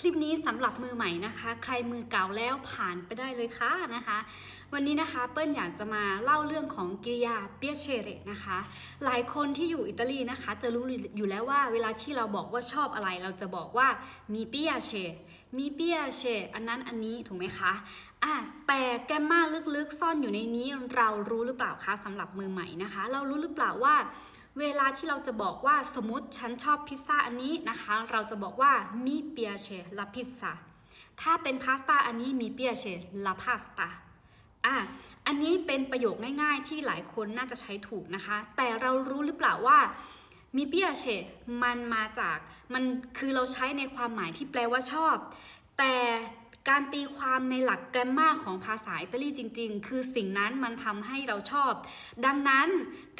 คลิปนี้สำหรับมือใหม่นะคะ ใครมือเก่าแล้วผ่านไปได้เลยค่ะนะคะ วันนี้นะคะเปิ้ลอยากจะมาเล่าเรื่องของกริยาเปียเชเรนะคะ หลายคนที่อยู่อิตาลีนะคะ จะรู้อยู่แล้วว่าเวลาที่เราบอกว่าชอบอะไร เราจะบอกว่ามีเปียเชมีเปียเชอันนั้นอันนี้ถูกไหมคะอะแต่แกมมาลึกๆซ่อนอยู่ในนี้เรารู้หรือเปล่าคะสำหรับมือใหม่นะคะ เรารู้หรือเปล่าว่า เวลาที่เราจะบอกว่าสมมติฉันชอบพิซซ่าอันนี้นะคะ เราจะบอกว่ามีเปียเชลาพิซซ่าถ้าเป็นพาสต้าอันนี้มีเปียเชลาพาสต้าอะอันนี้เป็นประโยคง่ายๆ ที่หลายคนน่าจะใช้ถูกนะคะ แต่เรารู้หรือเปล่าว่ามีเปียเชมันมาจากมันคือเราใช้ในความหมายที่แปลว่าชอบ แต่ การตีความในหลักแกรมมาของภาษาอิตาลีจริง ๆ คือสิ่งนั้นมันทำให้เราชอบ ดังนั้น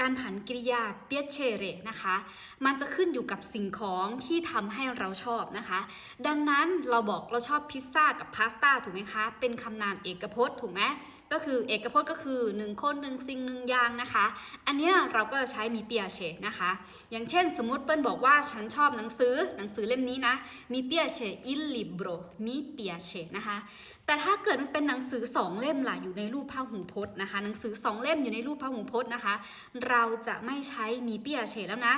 การผันกริยาเปียเชเรนะคะ มันจะขึ้นอยู่กับสิ่งของที่ทำให้เราชอบนะคะ ดังนั้นเราบอกเราชอบพิซซ่ากับพาสต้าถูกไหมคะ เป็นคำนามเอกพจน์ถูกไหมก็คือเอกพจน์ก็คือหนึ่งคนหนึ่งสิ่งหนึ่งอย่างนะคะ อันนี้เราก็จะใช้มีเปียเชนะคะ อย่างเช่นสมมติเปิ้ลบอกว่าฉันชอบหนังสือหนังสือเล่มนี้นะมีเปียเชอิลลิบรมีเปียเชนะคะ แต่ถ้าเกิดมันเป็นหนังสือสองเล่มล่ะอยู่ในรูปพหูพจน์นะคะ หนังสือสองเล่มอยู่ในรูปพหูพจน์นะคะ เราจะไม่ใช้มีเปียเชแล้วนะ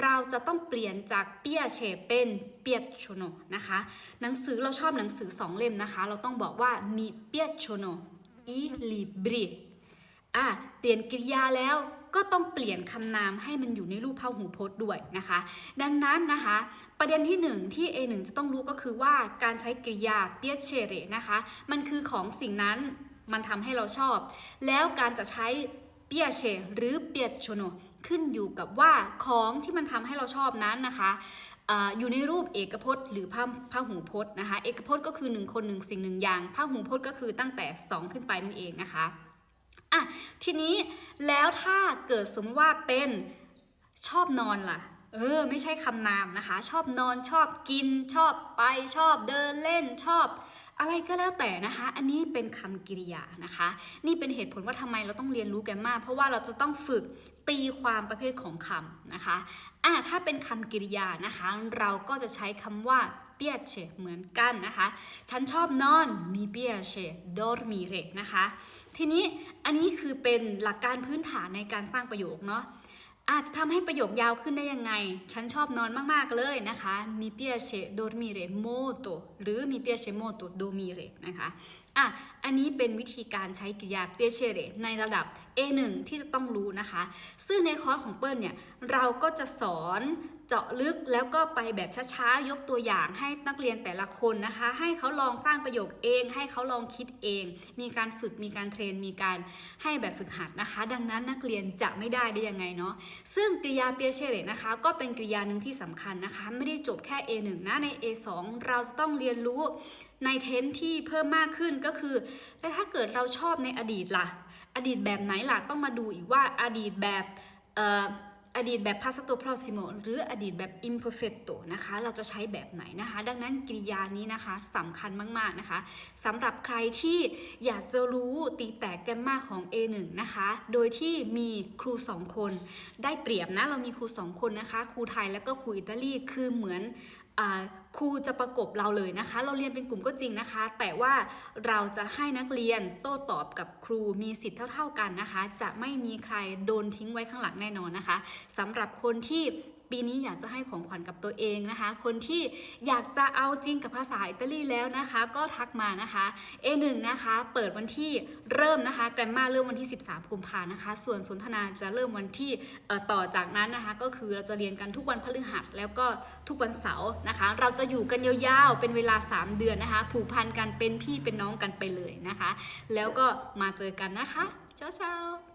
เราจะต้องเปลี่ยนจากเปียเชเป็นเปียชโนนะคะ หนังสือเราชอบหนังสือสองเล่มนะคะ เราต้องบอกว่ามีเปียชโนอีลิบริอะเปลี่ยนกริยาแล้ว ก็ต้องเปลี่ยนคำนามให้มันอยู่ในรูปพหูพจน์ด้วยนะคะ ดังนั้นนะคะ ประเด็นที่หนึ่งที่ A1 จะต้องรู้ก็คือว่าการใช้กริยาเปียเชเรนะคะ มันคือของสิ่งนั้นมันทำให้เราชอบ แล้วการจะใช้เปียเชหรือเปียชโนขึ้นอยู่กับว่าของที่มันทำให้เราชอบนั้นนะคะอยู่ในรูปเอกพจน์ หรือพระพหูพจน์นะคะ เอกพจน์ก็คือหนึ่งคนหนึ่งสิ่งหนึ่งอย่างพหูพจน์ก็คือตั้งแต่ 2 ขึ้นไปนั่นเองนะคะ อะทีนี้แล้วถ้าเกิดสมมติว่าเป็นชอบนอนล่ะ เออ ไม่ใช่คำนามนะคะ ชอบนอนชอบกิน ชอบไปชอบเดินเล่นชอบ อะไรก็แล้วแต่นะคะ อันนี้เป็นคำกริยานะคะ นี่เป็นเหตุผลว่าทำไมเราต้องเรียนรู้แกมมาเพราะว่าเราจะต้องฝึกตีความประเภทของคำนะคะอะถ้าเป็นคำกริยานะคะ เราก็จะใช้คำว่าเปียเชเหมือนกันนะคะ ฉันชอบนอนมีเปียเชดอร์มีเรนะคะ ทีนี้อันนี้คือเป็นหลักการพื้นฐานในการสร้างประโยคเนาะ อาจจะทำให้ประโยคยาวขึ้นได้ยังไง ฉันชอบนอนมาก ๆ เลยนะคะมีเปียเชโดมีเรโมโตหรือมีเปียเชโมโตโดมีเรนะคะ อะอันนี้เป็นวิธีการใช้กริยาเปียเชเรในระดับ A1 ที่จะต้องรู้นะคะ ซึ่งในคอร์สของเปิ้ลเนี่ย เราก็จะสอนเจาะลึกแล้วก็ไปแบบช้าๆ ยกตัวอย่างให้นักเรียนแต่ละคนนะคะ ให้เขาลองสร้างประโยคเอง ให้เขาลองคิดเอง มีการฝึกมีการเทรน มีการให้แบบฝึกหัดนะคะ ดังนั้นนักเรียนจะไม่ได้ได้ยังไงเนาะซึ่งกริยาเปียเชเรนะคะ ก็เป็นกริยาหนึ่งที่สำคัญนะคะ ไม่ได้จบแค่ A1 นะใน A2 เราจะต้องเรียนรู้ ในเทนที่เพิ่มมากขึ้นก็คือ แล้วถ้าเกิดเราชอบในอดีตล่ะ อดีตแบบไหนล่ะ ต้องมาดูอีกว่าอดีตแบบอดีตแบบ passato prossimo หรืออดีตแบบ imperfecto นะคะ เราจะใช้แบบไหนนะคะ ดังนั้นกริยานี้นะคะสำคัญมากๆนะคะสำหรับใครที่อยากจะรู้ตีแตกแกรมมาของ A1 นะคะ โดยที่มีครู 2 คน ได้เปรียบนะ เรามีครู 2 คนนะคะ ครูไทยแล้วก็ครูอิตาลี คือเหมือนครูจะประกบเราเลยนะคะ เราเรียนเป็นกลุ่มก็จริงนะคะ แต่ว่าเราจะให้นักเรียนโต้ตอบกับครูมีสิทธิ์เท่า ๆกันนะคะ จะไม่มีใครโดนทิ้งไว้ข้างหลังแน่นอนนะคะสำหรับคนที่ ปีนี้อยากจะให้ของขวัญกับตัวเองนะคะ คนที่อยากจะเอาจริงกับภาษาอิตาลีแล้วนะคะ ก็ทักมานะคะ A1 นะคะ เปิดวันที่เริ่มนะคะแกรมมาเริ่มวันที่ 13 กุมภานะคะ ส่วนสนทนาจะเริ่มวันที่ต่อจากนั้นนะคะ ก็คือเราจะเรียนกันทุกวันพฤหัสแล้วก็ทุกวันเสาร์นะคะ เราจะอยู่กันยาวๆ เป็นเวลา 3 เดือนนะคะ ผูกพันกันเป็นพี่เป็นน้องกันไปเลยนะคะ แล้วก็มาเจอกันนะคะเช้าๆ